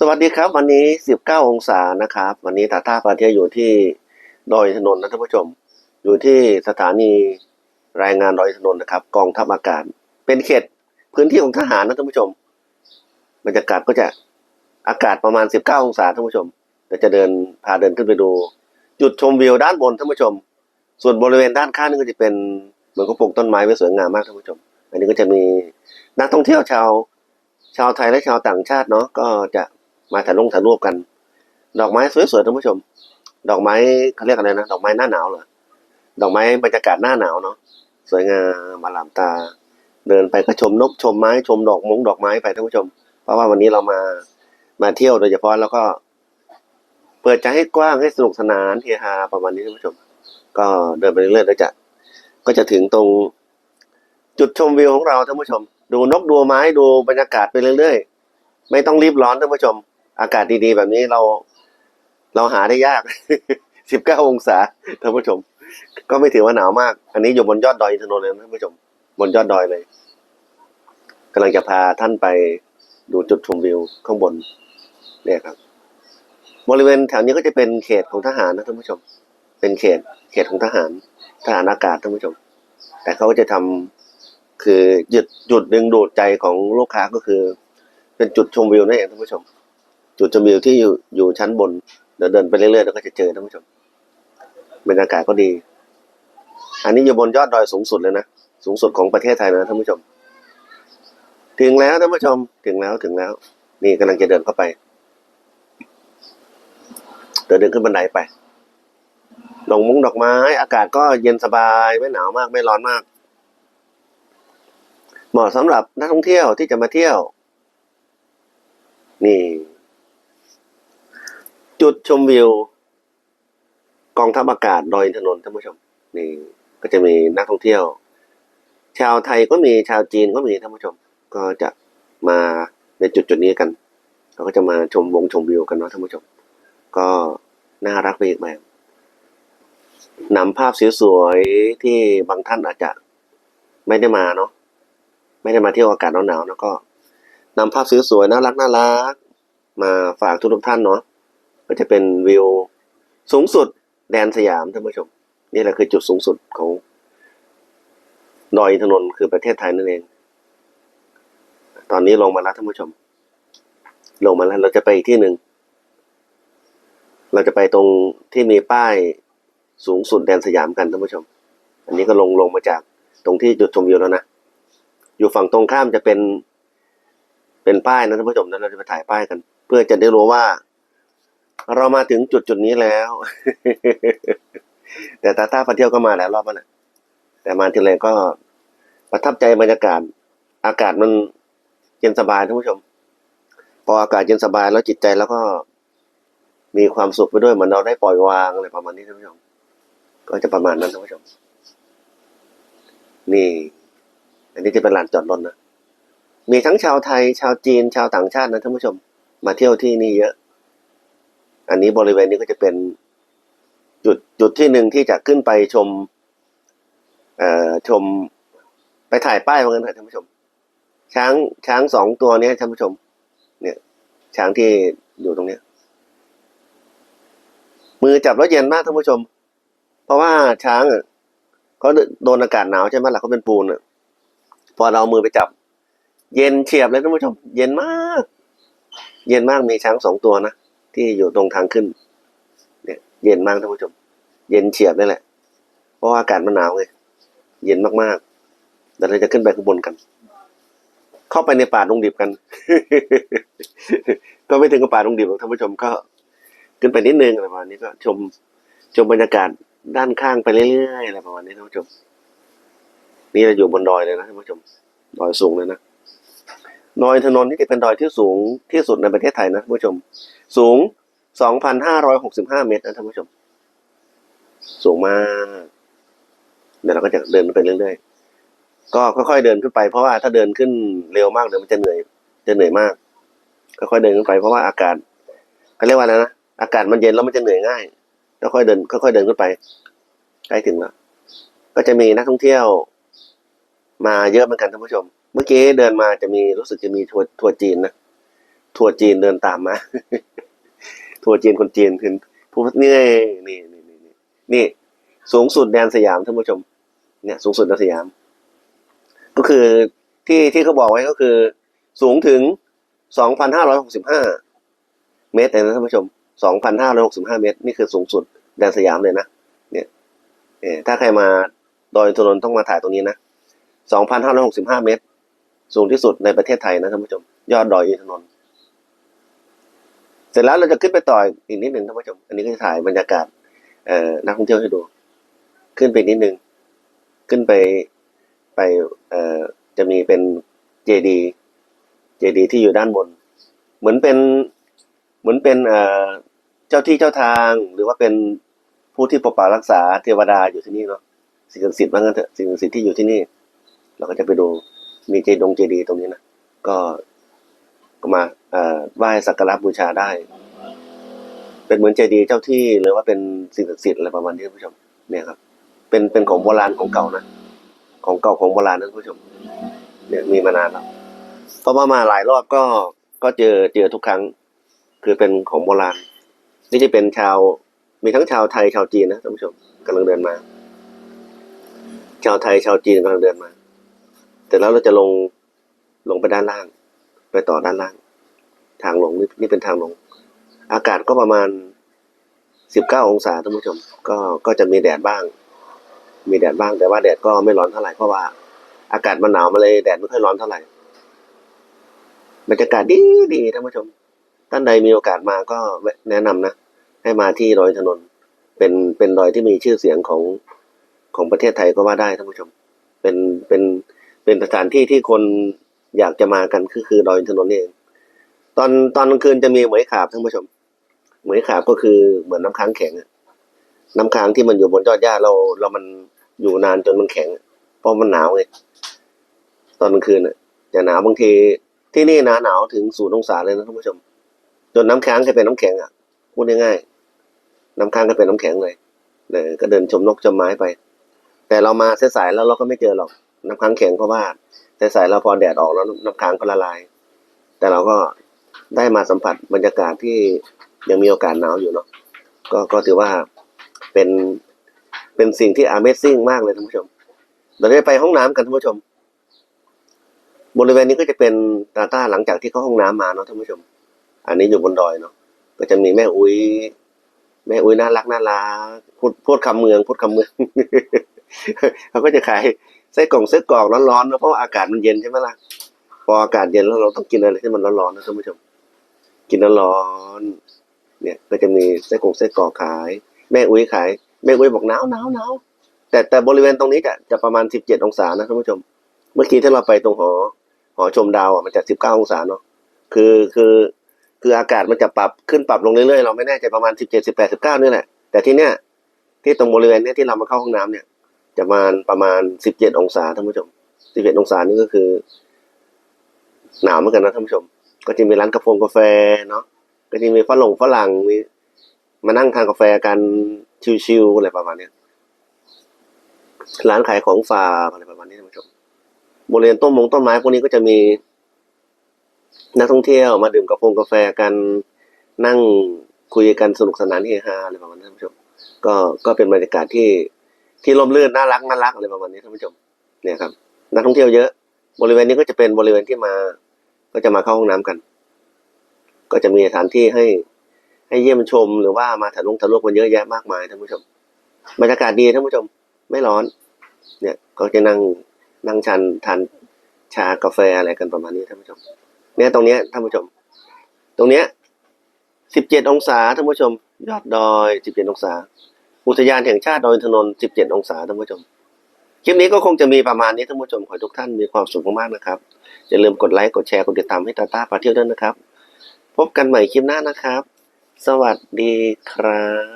สวัสดีครับวันนี้ 19 องศานะครับ วันนี้ตาท่าปาเทียอยู่ที่ดอยถนนนะท่านผู้ชม อยู่ที่สถานีรายงานดอยถนนนะครับ กองทัพอากาศ เป็นเขตพื้นที่ของทหารนะท่านผู้ชม บรรยากาศก็จะอากาศประมาณ 19 องศาท่านผู้ชมเดี๋ยวจะเดินพาเดินขึ้นไปดู จุดชมวิวด้านบนท่านผู้ชม ส่วนบริเวณด้านข้างนี่ก็จะเป็นเหมือนกับปลูกต้นไม้ไว้สวยงามมากท่านผู้ชม อันนี้ก็จะมีนักท่องเที่ยวชาวชาวไทยและชาวต่างชาติเนาะก็จะ มาถ่ายลงถ่ายรูปกัน ดอกไม้สวยๆท่านผู้ชม ดอกไม้เขาเรียกอะไรนะดอกไม้หน้าหนาวเหรอดอกไม้บรรยากาศหน้าหนาวเนาะสวยงามอลามตา เดินไปก็ชมนกชมไม้ชมดอกมงดอกไม้ไปท่านผู้ชม เพราะว่าวันนี้เรามามาเที่ยวโดยเฉพาะแล้วก็ เปิดใจให้กว้างให้สนุกสนานเฮฮาประมาณนี้ท่านผู้ชม ก็เดินไปเรื่อยๆแล้วจะก็จะถึงตรงจุดชมวิวของเราท่านผู้ชม ดูนกดูไม้ดูบรรยากาศไปเรื่อยๆ ไม่ต้องรีบร้อนท่านผู้ชม อากาศดีๆ แบบนี้เรา เราหาได้ยาก19องศาท่านผู้ชม ก็ไม่ถือว่าหนาวมาก อันนี้อยู่บนยอดดอยอินทนนท์เลยนะท่านผู้ชม บนยอดดอยเลยกำลังจะพาท่านไปดูจุดชมวิวข้างบน เนี่ยครับ บริเวณแถวนี้ก็จะเป็นเขตของทหารนะท่านผู้ชม เป็นเขต เขตของทหาร ทหารอากาศท่านผู้ชม แต่เขาก็จะทำคือหยุดหยุดดึงดูดใจของลูกค้าก็คือ เป็นจุดชมวิวนั่นเองท่านผู้ชม จุดชมวิวที่อยู่อยู่ชั้นบนเดี๋ยวเดินไปเรื่อยๆแล้วก็จะเจอท่านผู้ชมบรรยากาศก็ดี อันนี้อยู่บนยอดดอยสูงสุดเลยนะสูงสุดของประเทศไทยนะท่านผู้ชม ถึงแล้วท่านผู้ชมถึงแล้วถึงแล้ว นี่กำลังจะเดินเข้าไปเดินเดินขึ้นบันไดไปดอกมุ้งดอกไม้ อากาศก็เย็นสบายไม่หนาวมากไม่ร้อนมาก เหมาะสำหรับนักท่องเที่ยวที่จะมาเที่ยว นี่ จุดชมวิว กองทัพอากาศดอยอินทนนท์ท่านผู้ชมนี่ก็จะมีนักท่องเที่ยว ชาวไทยก็มีชาวจีนก็มีท่านผู้ชม ก็จะมาในจุดจุดนี้กันเขาก็จะมาชมวงชมวิวกันเนาะท่านผู้ชม ก็น่ารักไปอีกแบบนำภาพสวยๆที่บางท่านอาจจะไม่ได้มาเนาะไม่ได้มาเที่ยวอากาศหนาวๆแล้วก็นำภาพสวยๆน่ารักน่ารักมาฝากทุกๆท่านเนาะ ก็จะเป็นวิวสูงสุดแดนสยามท่านผู้ชม นี่แหละคือจุดสูงสุดของดอยอินทนนท์คือประเทศไทยนั่นเอง ตอนนี้ลงมาแล้วท่านผู้ชม ลงมาแล้วเราจะไปอีกที่หนึ่ง เราจะไปตรงที่มีป้ายสูงสุดแดนสยามกันท่านผู้ชม อันนี้ก็ลงลงมาจากตรงที่จุดชมวิวแล้วนะ อยู่ฝั่งตรงข้ามจะเป็น เป็นป้ายนะท่านผู้ชมนั้นเราจะไปถ่ายป้ายกัน เพื่อจะได้รู้ว่า เรามาถึงจุดจุดนี้แล้ว แต่ตาตาพาเที่ยวก็มาแล้วรอบนั้นนะแต่มาทีไรก็ประทับใจบรรยากาศ อากาศมันเย็นสบายท่านผู้ชม พออากาศเย็นสบายแล้วจิตใจแล้วก็มีความสุขไปด้วยเหมือนเราได้ปล่อยวางอะไรประมาณนี้ท่านผู้ชม ก็จะประมาณนั้นท่านผู้ชม นี่ อันนี้จะเป็นลานจอดรถนะมีทั้งชาวไทย ชาวจีน ชาวต่างชาตินะท่านผู้ชม มาเที่ยวที่นี่เยอะ อันนี้บริเวณนี้ก็จะเป็นจุดจุดที่หนึ่งที่จะขึ้นไปชม เอ่อชมไปถ่ายป้ายว่างั้นเถอะท่านผู้ชม ช้างช้างสองตัวนี้ท่านผู้ชม เนี่ย ช้างที่อยู่ตรงเนี้ย มือจับแล้วเย็นมากท่านผู้ชม เพราะว่าช้างอะเขาโดนอากาศหนาวใช่ไหมล่ะเขาเป็นปูนอะพอเราเอามือไปจับ เย็นเฉียบเลยท่านผู้ชม เย็นมาก เย็นมากมีช้างสองตัวนะ ที่อยู่ตรงทางขึ้น เนี่ย เย็นมากท่านผู้ชม เย็นเฉียบนี่แหละ เพราะว่าอากาศมันหนาวไงเย็นมากๆเดี๋ยวเราจะขึ้นไปข้างบนกัน เข้าไปในป่าดงดิบกัน ก็ไม่ถึงกับป่าดงดิบหรอกท่านผู้ชมก็ขึ้นไปนิดนึงอะไรประมาณนี้ก็ชมชมบรรยากาศด้านข้างไปเรื่อยๆอะไรประมาณนี้ท่านผู้ชม นี่เราอยู่บนดอยเลยนะท่านผู้ชม ดอยสูงเลยนะ ดอยอินนนี่จะเป็นดอยที่สูงที่สุดในประเทศไทยนะท่านผู้ชม สูง 2,565 เมตรนะท่านผู้ชม สูงมาก เดี๋ยวเราก็จะเดินไปเรื่อยๆ ก็ค่อยๆเดินขึ้นไปเพราะว่าถ้าเดินขึ้นเร็วมากเดี๋ยวมันจะเหนื่อย จะเหนื่อยมาก ค่อยๆเดินขึ้นไปเพราะว่าอากาศเขาเรียกว่าอะไรนะ อากาศมันเย็นแล้วมันจะเหนื่อยง่าย ค่อยๆเดิน ค่อยๆเดินขึ้นไป ใกล้ถึงแล้ว ก็จะมีนักท่องเที่ยว มาเยอะเหมือนกันท่านผู้ชมเมื่อกี้เดินมาจะมีรู้สึกจะมีทัวทัวจีนนะทัวจีนเดินตามมา ทัวจีนคนจีนคือผู้นี่นี่นี่นี่นี่นี่ สูงสุดแดนสยามท่านผู้ชม เนี่ย สูงสุดแดนสยาม ก็คือที่ที่เขาบอกไว้ก็คือ สูงถึงสองพันห้าร้อยหกสิบห้าเมตรเลยนะท่านผู้ชมสองพันห้าร้อยหกสิบห้าเมตร นี่คือสูงสุดแดนสยามเลยนะเนี่ยเอถ้าใครมาดอยอินทนนท์ต้องมาถ่ายตรงนี้นะสองพันห้าร้อยหกสิบห้าเมตร สูงที่สุดในประเทศไทยนะท่านผู้ชม ยอดดอยอินทนนท์เสร็จแล้วเราจะขึ้นไปต่ออีกนิดหนึ่งท่านผู้ชม อันนี้ก็จะถ่ายบรรยากาศเอ่อนักท่องเที่ยวให้ดู ขึ้นไปนิดหนึ่งขึ้นไปไปเอ่อจะมีเป็นเจดีเจดีที่อยู่ด้านบน เหมือนเป็นเหมือนเป็นเอ่อเจ้าที่เจ้าทางหรือว่าเป็นผู้ที่ปกปักรักษาเทวดาอยู่ที่นี่เนาะสิ่งศักดิ์สิทธิ์ว่างั้นเถอะสิ่งศักดิ์สิทธิ์ที่อยู่ที่นี่ เราก็จะไปดู มีเจดงเจดีตรงนี้นะก็มาเอ่อไหว้สักการะบูชาได้ เป็นเหมือนเจดีย์เจ้าที่หรือว่าเป็นสิ่งศักดิ์สิทธิ์อะไรประมาณนี้ผู้ชมเนี่ยครับ เป็นเป็นของโบราณของเก่านะของเก่าของโบราณนะผู้ชม เนี่ยมีมานานแล้วเพราะว่ามาหลายรอบก็ก็เจอเจอทุกครั้ง คือเป็นของโบราณ นี่จะเป็นชาว มีทั้งชาวไทยชาวจีนนะท่านผู้ชมกำลังเดินมา ชาวไทยชาวจีนกำลังเดินมา แต่แล้วเราจะลงลงไปด้านล่าง ไปต่อด้านล่าง ทางลงนี่นี่เป็นทางลง อากาศก็ประมาณสิบเก้าองศาท่านผู้ชม ก็ก็จะมีแดดบ้าง มีแดดบ้าง แต่ว่าแดดก็ไม่ร้อนเท่าไหร่เพราะว่า อากาศมันหนาวมาเลยแดดไม่ค่อยร้อนเท่าไหร่บรรยากาศดีดีท่านผู้ชมท่านใดมีโอกาสมาก็แนะนำนะ ให้มาที่ดอยถนนเป็นเป็นดอยที่มีชื่อเสียงของของประเทศไทยก็ว่าได้ท่านผู้ชม เป็นเป็น เป็นสถานที่ที่คนอยากจะมากันคือคือดอยถนนนี่เอง ตอนตอนกลางคืนจะมีเหมยขาบท่านผู้ชม เหมยขาบก็คือเหมือนน้ำค้างแข็งน้ำค้างที่มันอยู่บนยอดหญ้าเราเรามันอยู่นานจนมันแข็ง เพราะมันหนาวไงตอนกลางคืนอะจะหนาวบางทีที่นี่หนาหนาวถึงศูนย์องศาเลยนะท่านผู้ชม จนน้ำค้างกลายเป็นน้ำแข็งอะพูดง่ายๆน้ำค้างก็เป็นน้ำแข็งเลยเลยก็เดินชมนกชมไม้ไป แต่เรามาเสายแล้วเราก็ไม่เจอหรอก น้ำค้างแข็งเพราะว่าสายๆเราพอแดดออกแล้วน้ำค้างก็ละลาย แต่เราก็ได้มาสัมผัสบรรยากาศที่ยังมีโอกาสหนาวอยู่เนาะก็ก็ถือว่าเป็นเป็นสิ่งที่ Amazing มากเลยท่านผู้ชมเราได้ไปห้องน้ำกันท่านผู้ชม บริเวณนี้ก็จะเป็นตาต้าหลังจากที่เข้าห้องน้ำมาเนาะท่านผู้ชม อันนี้อยู่บนดอยเนาะก็จะมีแม่อุ้ยแม่อุ้ยน่ารักน่ารักพูดพูดคำเมืองพูดคำเมืองเขาก็จะขาย ไส้กล่องไส้กรอกร้อนๆเนะเพราะอากาศมันเย็นใช่ไหมล่ะพออากาศเย็นแล้วเราต้องกินอะไรที่มันร้อนๆนะท่านผู้ชม กินร้อนๆเนี่ย ก็จะมีไส้กรอกไส้กรอกขาย แม่อุ้ยขายแม่อุ้ยบอกหนาวหนาวหนาวแต่แต่บริเวณตรงนี้จะจะประมาณสิบเจ็ดองศานะท่านผู้ชม เมื่อกี้ที่เราไปตรงหอหอชมดาวอะมันจะสิบเก้าองศาเนาะคือคือคืออากาศมันจะปรับขึ้นปรับลงเรื่อยๆเราไม่แน่ใจประมาณสิบเจ็ดสิบแปดสิบเก้านี่แหละแต่ที่เนี้ยที่ตรงบริเวณเนี้ยที่เรามาเข้าห้องน้ำเนี่ย จะมาประมาณสิบเจ็ดองศาท่านผู้ชมสิบเจ็ดองศานี่ก็คือ หนาวเหมือนกันนะท่านผู้ชม ก็จะมีร้านกาแฟกาแฟเนาะก็จะมีฝรั่งฝรั่งมีมานั่งทานกาแฟกันชิวๆอะไรประมาณเนี้ยร้านขายของฝากอะไรประมาณนี้ท่านผู้ชมบริเวณต้นมงต้นไม้พวกนี้ก็จะมีนักท่องเที่ยวมาดื่มกาแฟกาแฟกันนั่งคุยกันสนุกสนานเฮฮาอะไรประมาณนี้ท่านผู้ชมก็ก็เป็นบรรยากาศที่ ที่ร่มรื่นน่ารักน่ารักอะไรประมาณนี้ท่านผู้ชมเนี่ยครับ นักท่องเที่ยวเยอะ บริเวณนี้ก็จะเป็นบริเวณที่มา ก็จะมาเข้าห้องน้ำกัน ก็จะมีสถานที่ให้ให้เยี่ยมชมหรือว่ามาถ่ายลงถ่ายรูปกันเยอะแยะมากมายท่านผู้ชมบรรยากาศดีท่านผู้ชม ไม่ร้อน เนี่ยก็จะนั่งนั่งชันทานชากาแฟอะไรกันประมาณนี้ท่านผู้ชม เนี่ยตรงเนี้ยท่านผู้ชม ตรงเนี้ยสิบเจ็ดองศาท่านผู้ชม ยอดดอยสิบเจ็ดองศา อุทยานแห่งชาติดอยอินทนนท์17 องศาท่านผู้ชม คลิปนี้ก็คงจะมีประมาณนี้ท่านผู้ชมขอให้ทุกท่านมีความสุขมากๆนะครับอย่าลืมกดไลค์กดแชร์กดติดตามให้ตาตาพาเที่ยวด้วยนะครับ พบกันใหม่คลิปหน้านะครับ สวัสดีครับ